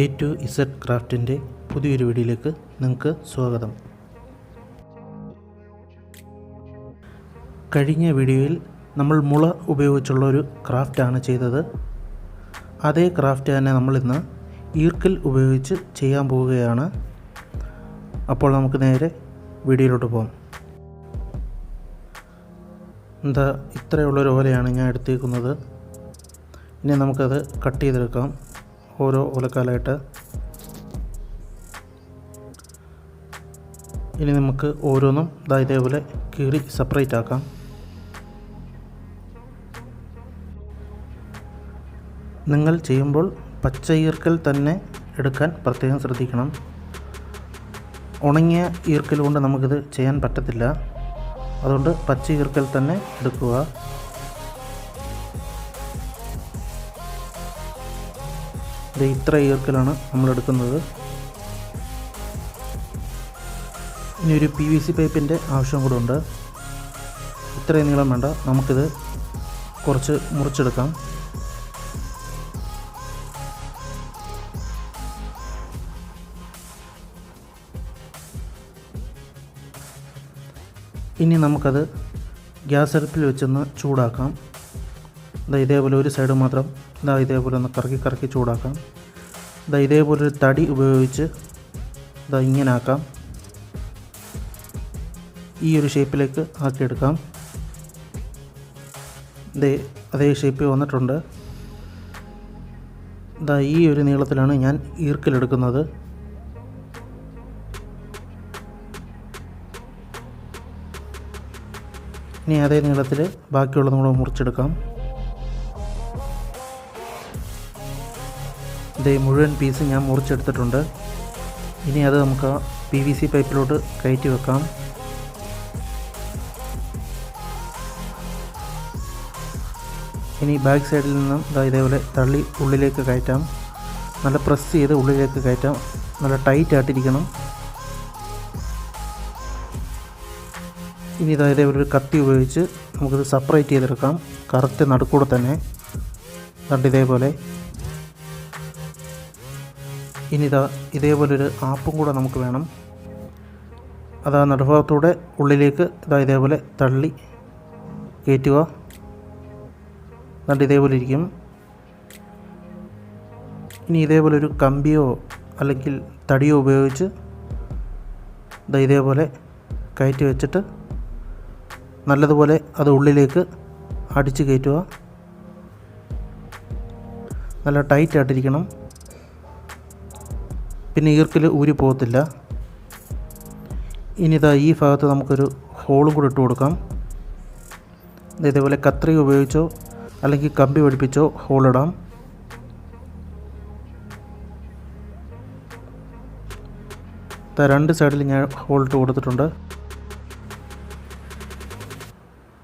A to Z ക്രാഫ്റ്റിന്റെ പുതിയൊരു വീഡിയോയിലേക്ക് നിങ്ങൾക്ക് സ്വാഗതം. കഴിഞ്ഞ വീഡിയോയിൽ നമ്മൾ മുള ഉപയോഗിച്ചുള്ള ഒരു ക്രാഫ്റ്റാണ് ചെയ്തത്. അതേ ക്രാഫ്റ്റ് തന്നെ നമ്മളിന്ന് ഈർക്കിൽ ഉപയോഗിച്ച് ചെയ്യാൻ പോവുകയാണ്. അപ്പോൾ നമുക്ക് നേരെ വീഡിയോയിലോട്ട് പോകാം എന്താ ഇത്രയുള്ളൊരു ഓലയാണ് ഞാൻ എടുത്തേക്കുന്നത്. ഇനി നമുക്കത് കട്ട് ചെയ്തെടുക്കാം. ഓരോ ഓലക്കാലായിട്ട്. ഇനി നമുക്ക് ഓരോന്നും ഇതാ ഇതേപോലെ കീറി സെപ്പറേറ്റ് ആക്കാം. നിങ്ങൾ ചെയ്യുമ്പോൾ പച്ച ഈർക്കൽ തന്നെ എടുക്കാൻ പ്രത്യേകം ശ്രദ്ധിക്കണം. ഉണങ്ങിയ ഈർക്കൽ കൊണ്ട് നമുക്കിത് ചെയ്യാൻ പറ്റത്തില്ല. അതുകൊണ്ട് പച്ച ഈർക്കൽ തന്നെ എടുക്കുക. ഇത് ഇത്ര ഈർക്കലാണ് നമ്മൾ എടുക്കുന്നത്. ഇനി ഒരു പി വി സി പൈപ്പിന്റെ ആവശ്യം കൂടെ ഉണ്ട്. ഇത്രയും നീളം വേണ്ട. നമുക്കിത് കുറച്ച് മുറിച്ചെടുക്കാം. ഇനി നമുക്കത് ഗ്യാസ് അടുപ്പിൽ വെച്ചൊന്ന് ചൂടാക്കാം. ഇതാ ഇതേപോലെ ഒരു സൈഡ് മാത്രം ഇതാ ഇതേപോലെ ഒന്ന് കറക്കി കറക്കി ചൂടാക്കാം. ഇതാ ഇതേപോലെ ഒരു തടി ഉപയോഗിച്ച് ഇതാ ഇങ്ങനെ ആക്കാം ഈ ഒരു ഷേപ്പിലേക്ക് ആക്കിയെടുക്കാം. ഇതേ അതേ ഷേപ്പിൽ വന്നിട്ടുണ്ട്. ഇതാ ഈ ഒരു നീളത്തിലാണ് ഞാൻ ഈർക്കലെടുക്കുന്നത്. ഇനി അതേ നീളത്തിൽ ബാക്കിയുള്ളത് നമ്മൾ മുറിച്ചെടുക്കാം. ഇതേ മുഴുവൻ പീസ് ഞാൻ മുറിച്ചെടുത്തിട്ടുണ്ട്. ഇനി അത് നമുക്ക് പി വി സി പൈപ്പിലോട്ട് കയറ്റി വെക്കാം. ഇനി ബാക്ക് സൈഡിൽ നിന്നും ഇതാ ഇതേപോലെ തള്ളി ഉള്ളിലേക്ക് കയറ്റാം. നല്ല പ്രസ് ചെയ്ത് ഉള്ളിലേക്ക് കയറ്റാം. നല്ല ടൈറ്റ് ആയിട്ടിരിക്കണം. ഇനി ഇതാ ഇതേപോലെ ഒരു കത്തി ഉപയോഗിച്ച് നമുക്കിത് സെപ്പറേറ്റ് ചെയ്തെടുക്കാം. കറക്റ്റ് നടുക്കൂടെ തന്നെ. കണ്ട് ഇതേപോലെ ഇനി ഇതാ ഇതേപോലൊരു ആപ്പും കൂടെ നമുക്ക് വേണം. അതാ നടുഭാഗത്തൂടെ ഉള്ളിലേക്ക് ഇതാ ഇതേപോലെ തള്ളി കയറ്റുക എന്നിട്ട് ഇതേപോലെ ഇരിക്കും. ഇനി ഇതേപോലെ ഒരു കമ്പിയോ അല്ലെങ്കിൽ തടിയോ ഉപയോഗിച്ച് ഇതാ ഇതേപോലെ കയറ്റി വെച്ചിട്ട് നല്ലതുപോലെ അത് ഉള്ളിലേക്ക് അടിച്ച് കയറ്റുക. നല്ല ടൈറ്റ് ആയിട്ടിരിക്കണം പിന്നെ ഈർക്കിൽ ഊരി പോകത്തില്ല. ഇനി ഇതാ ഈ ഭാഗത്ത് നമുക്കൊരു ഹോളും കൂടി ഇട്ട് കൊടുക്കാം. ഇതേപോലെ കത്രി ഉപയോഗിച്ചോ അല്ലെങ്കിൽ കമ്പി പിടിപ്പിച്ചോ ഹോളിടാം രണ്ട് സൈഡിൽ ഞാൻ ഹോളിട്ട് കൊടുത്തിട്ടുണ്ട്.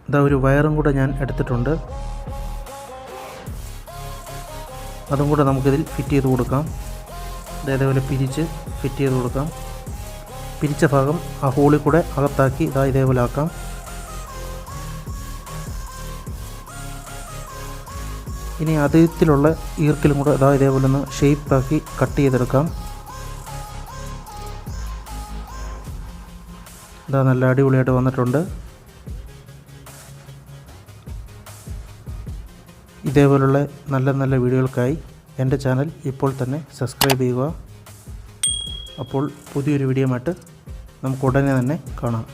ഇതാ ഒരു വയറും കൂടെ ഞാൻ എടുത്തിട്ടുണ്ട്. അതും കൂടെ നമുക്കിതിൽ ഫിറ്റ് ചെയ്ത് കൊടുക്കാം. ഇതേപോലെ പിരിച്ച് ഫിറ്റ് ചെയ്ത് കൊടുക്കാം. പിരിച്ച ഭാഗം ആ ഹോളിൽ കൂടെ അകത്താക്കി ഇതാ ഇതേപോലെ ആക്കാം. ഇനി അതിലുള്ള ഈർക്കിലും കൂടെ ഇതാ ഇതേപോലെ ഒന്ന് ഷേപ്പാക്കി കട്ട് ചെയ്തെടുക്കാം. ഇതാ നല്ല അടിപൊളിയായിട്ട് വന്നിട്ടുണ്ട്. ഇതേപോലുള്ള നല്ല നല്ല വീഡിയോകൾക്കായി എന്റെ ചാനൽ ഇപ്പോൾ തന്നെ സബ്സ്ക്രൈബ് ചെയ്യുക. അപ്പോൾ പുതിയൊരു വീഡിയോ നമുക്ക് ഉടനെ തന്നെ കാണാം.